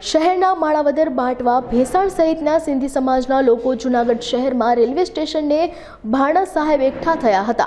શહેરના માણાવદર બાંટવા ભેસાણ સહિતના સિંધી સમાજના લોકો જૂનાગઢ શહેરમાં રેલવે સ્ટેશનને ભાણા સાહેબ એકઠા થયા હતા.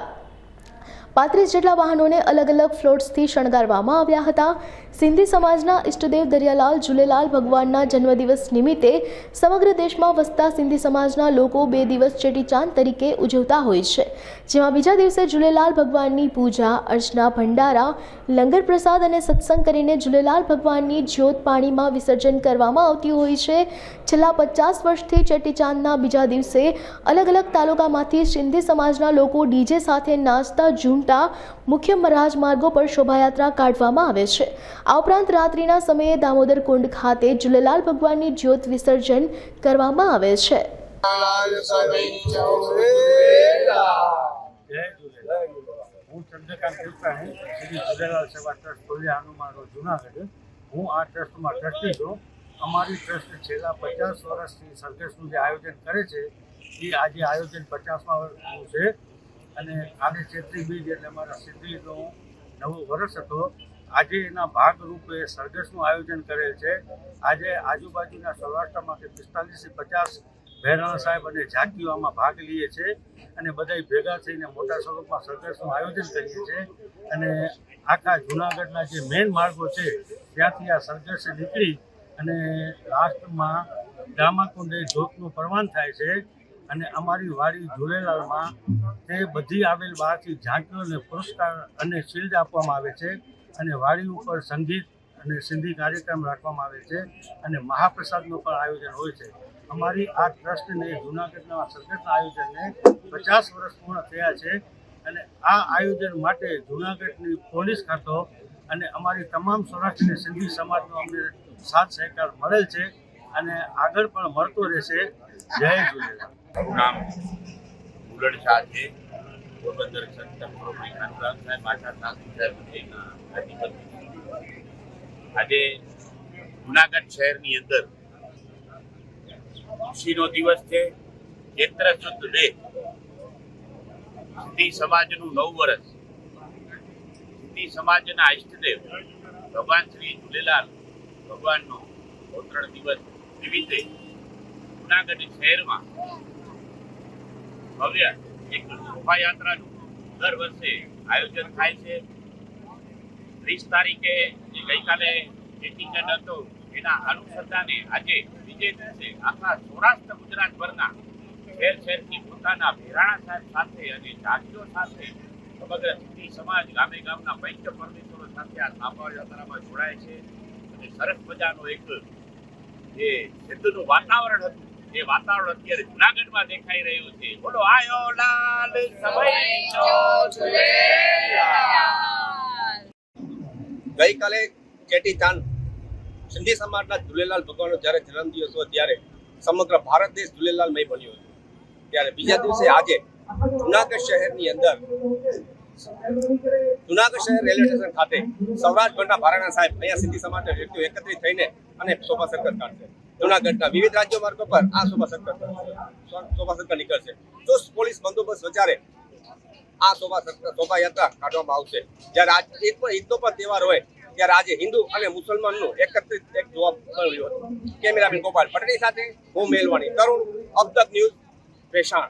પાંત્રીસ જેટલા વાહનોને અલગ અલગ ફ્લોટ્સથી શણગારવામાં આવ્યા હતા. સિંધી સમાજના ઇષ્ટદેવ દરિયાલાલ, ઝુલેલાલ ભગવાનના જન્મદિવસ નિમિત્તે સમગ્ર દેશમાં વસતા સિંધી સમાજના લોકો બે દિવસ ચેટીચાંદ તરીકે ઉજવતા હોય છે. જેમાં બીજા દિવસે ઝૂલેલાલ ભગવાનની પૂજા, અર્ચના, ભંડારા, લંગર પ્રસાદ અને સત્સંગ કરીને જુલેલાલ ભગવાનની જ્યોત પાણીમાં વિસર્જન કરવામાં આવતી હોય છે. છેલ્લા પચાસ વર્ષથી ચેટીચાંદના બીજા દિવસે અલગ અલગ તાલુકામાંથી સિંધી સમાજના લોકો ડીજે સાથે નાચતા ઝૂમતા મુખ્ય રાજમાર્ગો પર શોભાયાત્રા કાઢવામાં આવે છે. આ ઉપરાંત રાત્રિના સમયે દામોદર કુંડ ખાતે જુલેલાલ ભગવાનની જ્યોત વિસર્જન કરવામાં આવે છે. હું ચંદ્રકાંત કૃષ્ણ શ્રી ઝૂલેલાલ સેવા ટ્રસ્ટ ખોલિયા હનુમાન જુનાગઢ. હું આ ટ્રસ્ટમાં ટ્રસ્ટી છું. અમારી ટ્રસ્ટ છેલ્લા પચાસ વર્ષથી સરઘસનું જે આયોજન કરે છે એ આજે આયોજન પચાસમાં છે. અને આને ચેત્રી બીજ એટલે અમારા સિદ્ધિનો નવો વર્ષ હતો. આજે એના ભાગરૂપે સરઘસનું આયોજન કરેલ છે. આજે આજુબાજુના સૌરાષ્ટ્રમાંથી પિસ્તાલીસથી પચાસ ભેરાણા સાહેબ અને ઝાંકીઓ આમાં ભાગ લઈએ છે અને બધાય ભેગા થઈને મોટા સ્વરૂપમાં સરઘસનું આયોજન કરીએ છીએ અને આખા જુનાગઢના જે મેઇન માર્ગો છે, ત્યાંથી આ સરઘસ નીકળી અને લાસ્ટમાં દામાકુંડે જોતનું પરવાન થાય છે. અને અમારી વાડી ઝૂલેલાલમાં તે બધી આવેલ બહારથી ઝાંકીઓને પુરસ્કાર અને શિલ્ડ આપવામાં આવે છે અને વાડી ઉપર સંગીત અને સિંધી કાર્યક્રમ રાખવામાં આવે છે અને મહાપ્રસાદનું પણ આયોજન હોય છે. અમારી આ ટ્રસ્ટને જૂનાગઢના સરઘસના આયોજનને પચાસ વર્ષ પૂર્ણ થયા છે અને આ આયોજન માટે જૂનાગઢની પોલીસ ખાતો અને અમારી તમામ સૌરાષ્ટ્રની સિંધી સમાજનો અમને સાથ સહકાર મળેલ છે. અને આગળ પણ મળતો રહેશે. જય ઝૂલેલાલ. નામ મુરડ શાહ છે પોરબંદર આજે જુનાગઢ શહેરની અંદર ખુશીનો દિવસ છે. ચૈત્ર શુદ્ધ બે. સિદ્ધિ સમાજનું નવ વર્ષ. સિદ્ધિ સમાજના ઇષ્ટદેવ ભગવાન શ્રી ઝૂલેલાલ ભગવાનનો અવતરણ દિવસ. નિમિત્તે જુનાગઢ શહેરમાં ભવ્ય એક શોભાયાત્રાનું દર વર્ષે આયોજન થાય છે. ત્રીસ તારીખે જે ગઈકાલે ચેટીચંડ હતો, એના અનુસંધાને આજે બીજે દિવસે આખા સૌરાષ્ટ્ર ગુજરાત ભરના શહેર શહેરથી પોતાના ભેરાણા સાહેબ સાથે અને જાતિઓ સાથે સમગ્ર સિદ્ધિ સમાજ ગામે ગામના પંચ પરમેશ્વરો સાથે આ યાત્રામાં જોડાય છે. અને સરસ મજાનો એક જે સિદ્ધનું વાતાવરણ હતું, એ વાતાવરણ અત્યારે જુનાગઢમાં દેખાઈ રહ્યું છે. બોલો, આયો લાલ ગઈકાલે ચેટી ચાંદ સિંધી સમાજના ઝૂલેલાલ ભગવાનનો જ્યારે જન્મદિવસ હોય ત્યારે સમગ્ર ભારત દેશ ઝૂલેલાલમય બન્યો હતો ત્યારે બીજા દિવસે આજે જુનાગઢ શહેરની અંદર જુનાગઢ શહેર રેલવે સ્ટેશન ખાતે સૌરાષ્ટ્રભરના ભારાણા સાહેબ અહીંયા સિંધી સમાજના વ્યક્તિઓ એકત્રિત થઈને અને શોભા સર્કસ કાઢશે જુનાગઢના વિવિધ રાજ્ય માર્ગો પર આ શોભા સર્કસ શોભા સર્કસ નીકળશે ચુસ્ત પોલીસ બંદોબસ્ત વચારે આ શોભા શોભાયાત્રા કાઢવામાં આવશે. જ્યારે આજ ઈદ પણ ઈદનો પણ તહેવાર હોય, ત્યારે આજે હિન્દુ અને મુસલમાનનું એકત્રિત એક જોવા મળ્યું હતું. કેમેરામેન ગોપાલ પટેલ સાથે હું મેલવાણી તરુણ અબદક ન્યૂઝ પેશાણ